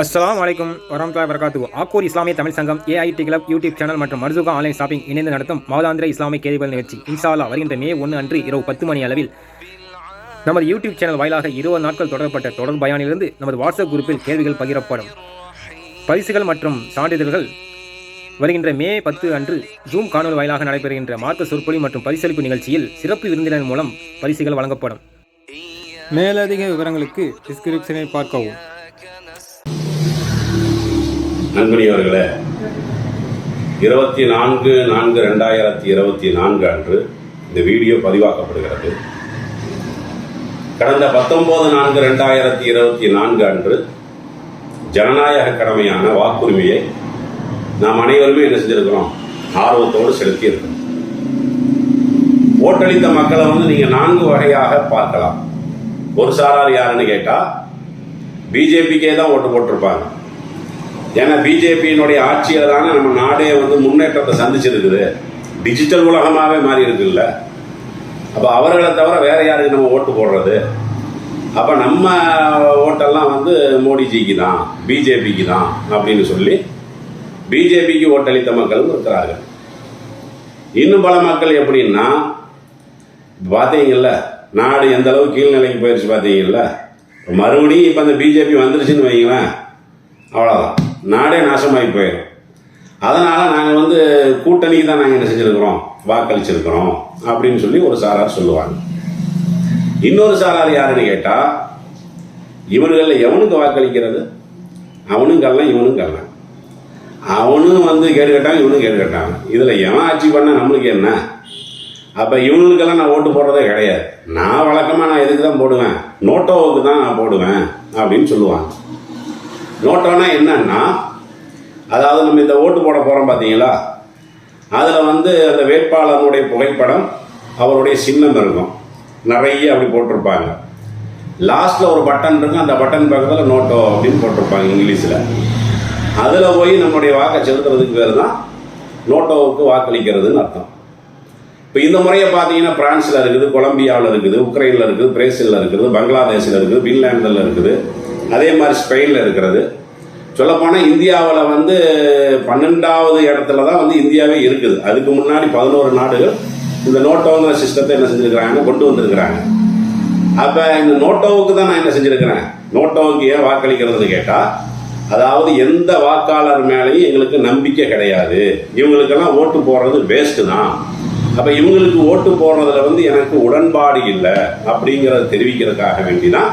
அஸ்லாம் அலைக்கும் வரமத்துல்லாஹி வரகாத்து ஆக்கூர் இஸ்லாமிய தமிழ் சங்கம் ஏஐடி கிளப் யூடியூப் சேனல் மற்றும் மர்சுகா ஆன்லைன் ஷாப்பிங் இணைந்து நடத்தும் மாதாந்திர இஸ்லாமிய கேதிபல் நிகழ்ச்சி. இன்சாலா வருகின்ற மே ஒன்று அன்று இரவு பத்து மணி அளவில் நமது யூடியூப் சேனல் வாயிலாக இருபது நாட்கள் தொடரப்பட்ட தொடர் பயானிலிருந்து நமது வாட்ஸ்அப் குரூப்பில் கேள்விகள் பகிரப்படும். பரிசுகள் மற்றும் சான்றிதழ்கள் வருகின்ற மே பத்து அன்று ஜூம் காணொலி வாயிலாக நடைபெறுகின்ற மார்க்க சொற்பொழி மற்றும் பரிசளிப்பு நிகழ்ச்சியில் சிறப்பு விருந்தினர் மூலம் பரிசுகள் வழங்கப்படும். மேலதிக விவரங்களுக்கு டிஸ்கிரிப்ஷனை பார்க்கவும். அன்புடையவர்களே இருபத்தி நான்கு நான்கு ரெண்டாயிரத்தி இருபத்தி நான்கு அன்று இந்த வீடியோ பதிவாக்கப்படுகிறது. கடந்த பத்தொன்பது நான்கு ரெண்டாயிரத்தி இருபத்தி நான்கு அன்று ஜனநாயக கடமையான வாக்குரிமையை நாம் அனைவருமே என்ன செஞ்சிருக்கிறோம்? ஆர்வத்தோடு செலுத்தியிருக்கிறோம். ஓட்டளித்த மக்களை வந்து நீங்க நான்கு வகையாக பார்க்கலாம். ஒரு சாரார் யாருன்னு கேட்டா பிஜேபிக்கே தான் ஓட்டு போட்டிருப்பாங்க. ஏன்னா பிஜேபியினுடைய ஆட்சியில் தானே நம்ம நாடே வந்து முன்னேற்றத்தை சந்திச்சிருக்குது. டிஜிட்டல் உலகமாகவே மாறி இருக்குல்ல அப்போ அவர்களை தவிர வேற யாருக்கு நம்ம ஓட்டு போடுறது? அப்போ நம்ம ஓட்டெல்லாம் வந்து மோடிஜிக்கு தான் பிஜேபிக்கு தான் அப்படின்னு சொல்லி பிஜேபிக்கு ஓட்டளித்த மக்களும் இருக்கிறார்கள். இன்னும் பல மக்கள் எப்படின்னா பார்த்தீங்கல்ல நாடு எந்த அளவு கீழ்நிலைக்கு போயிடுச்சு பார்த்தீங்கல்ல மறுபடியும் இப்போ அந்த பிஜேபி வந்துருச்சுன்னு வைங்களேன் அவ்வளோதான் நாடே நாசமாகி போயிடும். அதனால் நாங்கள் வந்து கூட்டணிக்கு தான் நாங்கள் என்ன செஞ்சுருக்கிறோம்? வாக்களிச்சிருக்கிறோம் அப்படின்னு சொல்லி ஒரு சாரார் சொல்லுவாங்க. இன்னொரு சாரார் யாருன்னு கேட்டால் இவனுகளில் எவனுக்கு வாக்களிக்கிறது? அவனும் கல்லாம் இவனும் கல்லாம் அவனும் வந்து கேடு கட்டாங்க இவனும் கேடு கட்டாங்க இதில் எவன் ஆட்சி பண்ண நம்மளுக்கு என்ன? அப்போ இவனுக்கெல்லாம் நான் ஓட்டு போடுறதே கிடையாது. நான் வழக்கமாக நான் எதுக்கு தான் போடுவேன்? நோட்டோவுக்கு தான் நான் போடுவேன் அப்படின்னு சொல்லுவாங்க. நோட்டோனா என்னன்னா அதாவது நம்ம இந்த ஓட்டு போட போகிறோம் பார்த்தீங்களா அதில் வந்து அந்த வேட்பாளருடைய புகைப்படம் அவருடைய சின்னம் இருக்கும். நிறைய அப்படி போட்டிருப்பாங்க. லாஸ்ட்டில் ஒரு பட்டன் இருக்கும் அந்த பட்டன் பக்கத்தில் நோட்டோ அப்படின்னு போட்டிருப்பாங்க இங்கிலீஷில். அதில் போய் நம்முடைய வாக்கை செலுத்துறதுக்கு பேர் தான் நோட்டோவுக்கு வாக்களிக்கிறதுன்னு அர்த்தம். இப்போ இந்த முறையை பார்த்தீங்கன்னா பிரான்ஸில் இருக்குது கொலம்பியாவில் இருக்குது உக்ரைனில் இருக்குது பிரேசிலில் இருக்குது பங்களாதேஷில் இருக்குது பின்லாண்டில் இருக்குது. அதே மாதிரி ஸ்பெயினில் இருக்கிறது. சொல்லப்போனால் இந்தியாவில் வந்து பன்னெண்டாவது இடத்துல தான் வந்து இந்தியாவே இருக்குது. அதுக்கு முன்னாடி பதினோரு நாடுகள் இந்த நோட்டோங்கிற சிஸ்டத்தை என்ன செஞ்சுருக்கிறாங்க? கொண்டு வந்திருக்கிறாங்க. அப்போ இந்த நோட்டோவுக்கு தான் நான் என்ன செஞ்சுருக்கிறேன்? நோட்டோவுக்கு ஏன் வாக்களிக்கிறதுன்னு கேட்டால் அதாவது எந்த வாக்காளர் மேலேயும் எங்களுக்கு நம்பிக்கை கிடையாது. இவங்களுக்கெல்லாம் ஓட்டு போடுறது வேஸ்ட்டு தான். அப்போ இவங்களுக்கு ஓட்டு போடுறதுல வந்து எனக்கு உடன்பாடு இல்லை அப்படிங்கிறத தெரிவிக்கிறதுக்காக வேண்டி தான்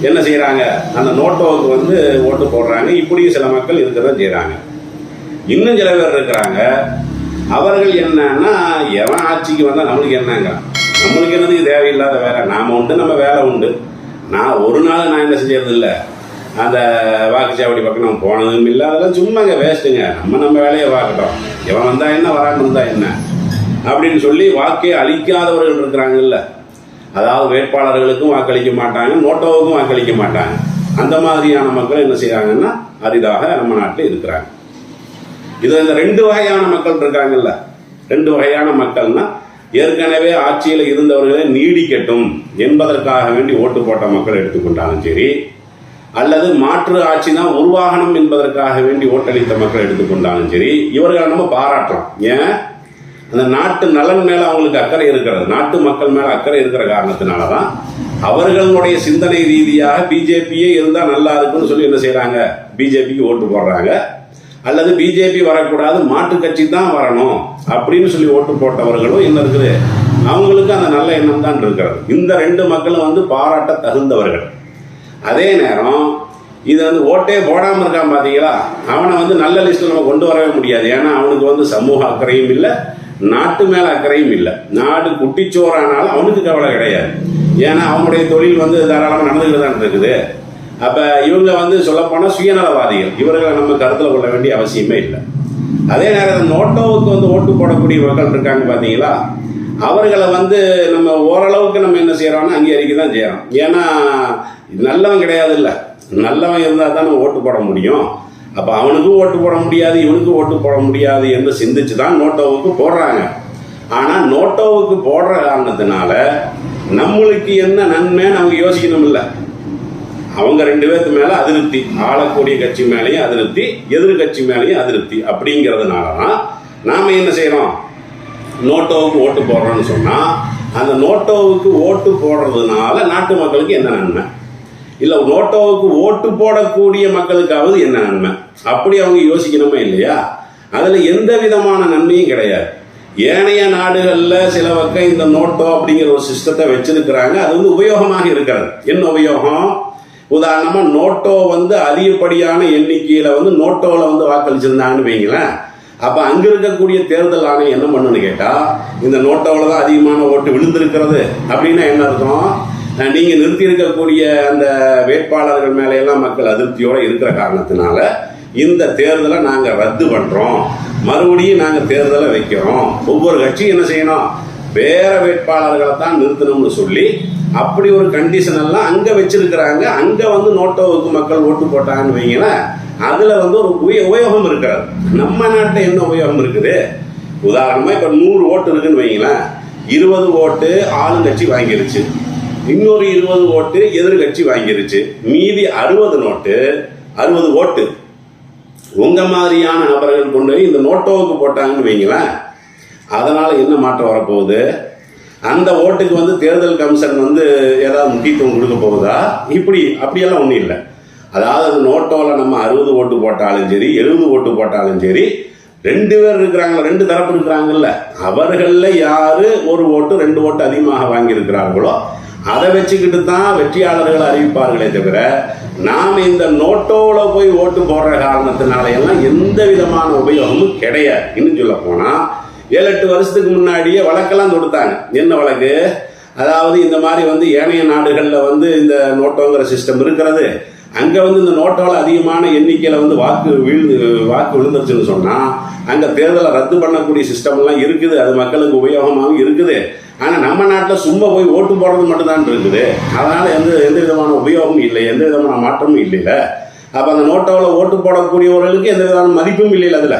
என்ன செய்கிறாங்க அந்த நோட்டோவுக்கு வந்து ஓட்டு போடுறாங்க. இப்படியும் சில மக்கள் இருக்க தான் செய்கிறாங்க இன்னும் சில பேர் இருக்கிறாங்க. அவர்கள் என்னன்னா எவன் ஆட்சிக்கு வந்தால் நம்மளுக்கு என்னங்க நம்மளுக்கு என்னது தேவையில்லாத வேலை? நாம உண்டு நம்ம வேலை உண்டு. நான் ஒரு நாள் நான் என்ன செஞ்சது இல்லை அந்த வாக்குச்சாவடி பக்கம் நம்ம போனதும் இல்லை. அதெல்லாம் சும்மாங்க வேஸ்ட்டுங்க. நம்ம நம்ம வேலையை பார்க்கட்டும். எவன் வந்தா என்ன வராமல் இருந்தா என்ன? அப்படின்னு சொல்லி வாக்கே அழிக்காதவர்கள் இருக்கிறாங்கல்ல. அதாவது வேட்பாளர்களுக்கும் வாக்களிக்க மாட்டாங்க நோட்டோவுக்கும் வாக்களிக்க மாட்டாங்க. அந்த மாதிரியான மக்கள் என்ன செய்கிறாங்கன்னா அரிதாக நம்ம நாட்டில் இருக்கிறாங்க. இது இந்த ரெண்டு வகையான மக்கள் இருக்காங்கல்ல. ரெண்டு வகையான மக்கள்னா ஏற்கனவே ஆட்சியில் இருந்தவர்களே நீடிக்கட்டும் என்பதற்காக வேண்டி ஓட்டு போட்ட மக்கள் எடுத்துக்கொண்டாலும் சரி அல்லது மாற்று ஆட்சி தான் உருவாகணும் என்பதற்காக வேண்டி ஓட்டளித்த மக்கள் எடுத்துக்கொண்டாலும் சரி இவர்களை நம்ம பாராட்டுறோம் ஏன்? அந்த நாட்டு நலன் மேல அவங்களுக்கு அக்கறை இருக்கிறது. நாட்டு மக்கள் மேல அக்கறை இருக்கிற காரணத்தினால தான் அவர்களுடைய சிந்தனை ரீதியாக பிஜேபியே இருந்தா நல்லா இருக்குன்னு சொல்லி என்ன செய்கிறாங்க பிஜேபிக்கு ஓட்டு போடுறாங்க. அல்லது பிஜேபி வரக்கூடாது மாற்று கட்சி தான் வரணும் அப்படின்னு சொல்லி ஓட்டு போட்டவர்களும் என்ன இருக்குது. அவங்களுக்கு அந்த நல்ல எண்ணம் தான் இருக்கிறது. இந்த ரெண்டு மக்களும் வந்து பாராட்ட தகுந்தவர்கள். அதே நேரம் இது வந்து ஓட்டே போடாமல் இருக்கான் பார்த்தீங்களா அவனை வந்து நல்ல லிஸ்ட்டில் நம்ம கொண்டு வரவே முடியாது. ஏன்னா அவனுக்கு வந்து சமூக அக்கறையும் இல்லை. நாட்டு மேல அக்கறையும் இல்லை. நாடு குட்டிச்சோறானாலும் அவனுக்கு கவலை கிடையாது. ஏன்னா அவனுடைய தொழில் வந்து தாராளமாக நடந்துகிட்டு தான் இருக்குது. அப்ப இவங்க வந்து சொல்லப்போனால் சுயநலவாதிகள். இவர்களை நம்ம கருத்தில் கொள்ள வேண்டிய அவசியமே இல்லை. அதே நேரத்தில் நோட்டோவுக்கு வந்து ஓட்டு போடக்கூடிய மக்கள் இருக்காங்க பார்த்தீங்களா அவர்களை வந்து நம்ம ஓரளவுக்கு நம்ம என்ன செய்யறோம்னா அங்கீகரிக்க தான் செய்யறோம். ஏன்னா நல்லவன் கிடையாது இல்லை நல்லவன் இருந்தால் தான் நம்ம ஓட்டு போட முடியும். அப்போ அவனுக்கும் ஓட்டு போட முடியாது இவனுக்கும் ஓட்டு போட முடியாது என்று சிந்திச்சு தான் நோட்டோவுக்கு போடுறாங்க. ஆனால் நோட்டோவுக்கு போடுற காரணத்தினால நம்மளுக்கு என்ன நன்மைன்னு அவங்க யோசிக்கணும் இல்லை அவங்க ரெண்டு பேர்த்து மேல அதிருப்தி ஆளக்கூடிய கட்சி மேலேயும் அதிருப்தி எதிர்கட்சி மேலேயும் அதிருப்தி அப்படிங்கிறதுனால தான் நாம என்ன செய்யறோம்? நோட்டோவுக்கு ஓட்டு போடுறோம்னு சொன்னா அந்த நோட்டோவுக்கு ஓட்டு போடுறதுனால நாட்டு மக்களுக்கு என்ன நன்மை? இல்ல நோட்டோவுக்கு ஓட்டு போடக்கூடிய மக்களுக்காவது என்ன நன்மை? அப்படி அவங்க யோசிக்கணுமே இல்லையா? அதுல எந்த விதமான நன்மையும் கிடையாது. ஏனைய நாடுகளில் சில பக்கம் இந்த நோட்டோ அப்படிங்கிற ஒரு சிஸ்டத்தை வச்சிருக்கிறாங்க. அது வந்து உபயோகமாக இருக்கிறது. என்ன உபயோகம்? உதாரணமா நோட்டோ வந்து அதிகப்படியான எண்ணிக்கையில வந்து நோட்டோல வந்து வாக்களிச்சிருந்தாங்கன்னு வைங்களேன். அப்ப அங்க இருக்கக்கூடிய தேர்தல் ஆணையம் என்ன பண்ணுன்னு கேட்டா இந்த நோட்டோவில் தான் அதிகமான ஓட்டு விழுந்திருக்கிறது. அப்படின்னா என்ன அர்த்தம்? நீங்கள் நீங்க நிறுத்தி இருக்கக்கூடிய அந்த வேட்பாளர்கள் மேல எல்லாம் மக்கள் அதிருப்தியோட இருக்கிற காரணத்தினால இந்த தேர்தலை நாங்க ரத்து பண்றோம். மறுபடியும் நாங்க தேர்தலை வைக்கிறோம். ஒவ்வொரு கட்சியும் என்ன செய்யணும்? வேற வேட்பாளர்களை தான் நிறுத்தணும்னு சொல்லி அப்படி ஒரு கண்டிஷன் எல்லாம் அங்க வச்சிருக்கிறாங்க. அங்க வந்து நோட்டோவுக்கு மக்கள் ஓட்டு போட்டாங்கன்னு வைங்களேன் அதுல வந்து ஒரு உபய- உபயோகம் இருக்கிறது. நம்ம நாட்டில் என்ன உபயோகம் இருக்குது? உதாரணமா இப்ப நூறு ஓட்டு இருக்குன்னு வைங்களேன். இருபது ஓட்டு ஆளுங்கட்சி வாங்கிருச்சு. இன்னொரு இருபது ஓட்டு எதிர்கட்சி வாங்கிருச்சு. மீதி அறுபது நோட்டு அறுபது ஓட்டு. உங்க மாதிரியான நபர்கள் கொண்டு போய் இந்த நோட்டோவுக்கு போட்டாங்கன்னு வைங்களேன். அதனால என்ன மாற்றம் வரப்போகுது? அந்த ஓட்டுக்கு வந்து தேர்தல் கமிஷன் வந்து ஏதாவது முக்கியத்துவம் கொடுக்க போகுதா? இப்படி அப்படியெல்லாம் ஒன்றும் இல்லை. அதாவது அந்த நோட்டோவில் நம்ம அறுபது ஓட்டு போட்டாலும் சரி எழுபது ஓட்டு போட்டாலும் சரி ரெண்டு பேர் இருக்கிறாங்க ரெண்டு தரப்பு இருக்கிறாங்கல்ல. அவர்களில் யாரு ஒரு ஓட்டு ரெண்டு ஓட்டு அதிகமாக வாங்கியிருக்கிறார்களோ அதை வச்சுக்கிட்டு தான் வெற்றியாளர்கள் அறிவிப்பார்களே தவிர நாம் இந்த நோட்டோவில் போய் ஓட்டு போடுற காரணத்தினால எல்லாம் எந்த விதமான உபயோகமும் கிடையாது. இன்னும் சொல்ல போனால் ஏழு எட்டு வருஷத்துக்கு முன்னாடியே வழக்கெல்லாம் தொடுத்தாங்க. என்ன வழக்கு? அதாவது இந்த மாதிரி வந்து ஏனைய நாடுகளில் வந்து இந்த நோட்டோங்கிற சிஸ்டம் இருக்கிறது. அங்கே வந்து இந்த நோட்டோவில் அதிகமான எண்ணிக்கையில் வந்து வாக்கு விழுந்து வாக்கு விழுந்துருச்சுன்னு சொன்னால் அங்கே தேர்தலை ரத்து பண்ணக்கூடிய சிஸ்டம்லாம் இருக்குது. அது மக்களுக்கு உபயோகமாகவும் இருக்குது. ஆனால் நம்ம நாட்டில் சும்மா போய் ஓட்டு போடுறது மட்டும்தான் இருக்குது. அதனால் எந்த எந்த விதமான உபயோகமும் இல்லை எந்த விதமான மாற்றமும் இல்லைல்ல. அப்போ அந்த நோட்டோவில் ஓட்டு போடக்கூடியவர்களுக்கு எந்த விதமான மதிப்பும் இல்லைல்ல அதில்.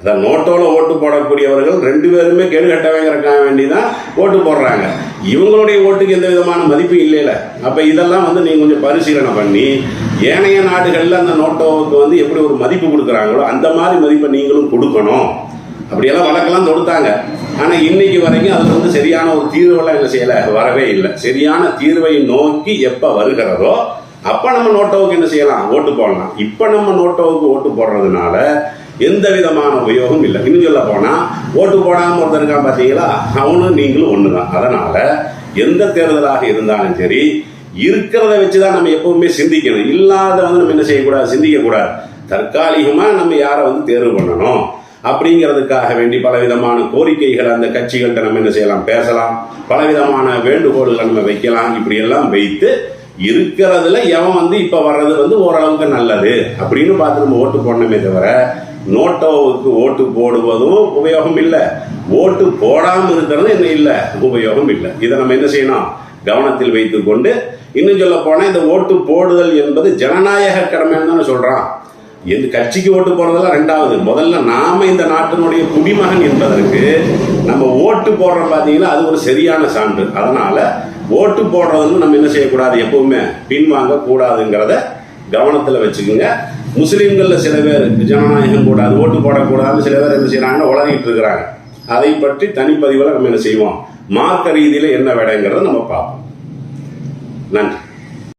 அதான் நோட்டோவில் ஓட்டு போடக்கூடியவர்கள் ரெண்டு பேருமே கேடு கட்டவைங்கிறக்காக வேண்டி தான் ஓட்டு போடுறாங்க. இவங்களுடைய ஓட்டுக்கு எந்த விதமான மதிப்பும் இல்லைல்ல. அப்போ இதெல்லாம் வந்து நீங்கள் கொஞ்சம் பரிசீலனை பண்ணி ஏனைய நாடுகளில் அந்த நோட்டோவுக்கு வந்து எப்படி ஒரு மதிப்பு கொடுக்குறாங்களோ அந்த மாதிரி மதிப்பை நீங்களும் கொடுக்கணும். அப்படியெல்லாம் வழக்கெல்லாம் தொடுத்தாங்க. ஆனால் இன்னைக்கு வரைக்கும் அதில் வந்து சரியான ஒரு தீர்வெல்லாம் என்ன செய்யலை வரவே இல்லை. சரியான தீர்வை நோக்கி எப்போ வருகிறதோ அப்போ நம்ம நோட்டோவுக்கு என்ன செய்யலாம்? ஓட்டு போடலாம். இப்போ நம்ம நோட்டோவுக்கு ஓட்டு போடுறதுனால எந்த விதமான உபயோகம் இல்லை. இன்னும் சொல்ல போனால் ஓட்டு போடாமல் ஒருத்தர் இருக்கான் பார்த்தீங்களா அவனும் நீங்களும் ஒன்று தான் அதனால் எந்த தேர்தலாக இருந்தாலும் சரி இருக்கிறத வச்சு தான் நம்ம எப்பவுமே சிந்திக்கணும். இல்லாத வந்து நம்ம என்ன செய்யக்கூடாது? சிந்திக்கக்கூடாது. தற்காலிகமாக நம்ம யாரை வந்து தேர்வு பண்ணணும்? அப்படிங்கிறதுக்காக வேண்டி பலவிதமான கோரிக்கைகளை அந்த கட்சிகள்கிட்ட நம்ம என்ன செய்யலாம் பேசலாம். பலவிதமான வேண்டுகோள்களை நம்ம வைக்கலாம். இப்படி எல்லாம் வைத்து இருக்கிறதுல எவன் வந்து இப்ப வர்றது வந்து ஓரளவுக்கு நல்லது அப்படின்னு பார்த்து நம்ம ஓட்டு போடணுமே தவிர நோட்டோவுக்கு ஓட்டு போடுவதும் உபயோகம் இல்லை. ஓட்டு போடாம இருக்கிறது என்ன இல்லை? உபயோகம் இல்லை. இதை நம்ம என்ன செய்யணும்? கவனத்தில் வைத்துக்கொண்டு இன்னும் சொல்ல போனா இந்த ஓட்டு போடுதல் என்பது ஜனநாயக கடமைன்னு தானே சொல்றான். எந்த கட்சிக்கு ஓட்டு போடுறதெல்லாம் ரெண்டாவது. முதல்ல நாம இந்த நாட்டினுடைய குடிமகன் என்பதற்கு நம்ம ஓட்டு போடுறோம் பார்த்தீங்கன்னா அது ஒரு சரியான சான்று. அதனால ஓட்டு போடுறதுன்னு நம்ம என்ன செய்யக்கூடாது? எப்பவுமே பின்வாங்க கூடாதுங்கிறத கவனத்தில் வச்சுக்கோங்க. முஸ்லீம்கள்ல சில பேர் ஜனநாயகம் கூடாது ஓட்டு போடக்கூடாதுன்னு சில பேர் என்ன செய்யறாங்கன்னா உளறிட்டு இருக்கிறாங்க. அதை பற்றி தனிப்பதிவில் நம்ம என்ன செய்வோம்? மார்க்க ரீதியில் என்ன விடைங்கிறத நம்ம பார்ப்போம். நன்றி.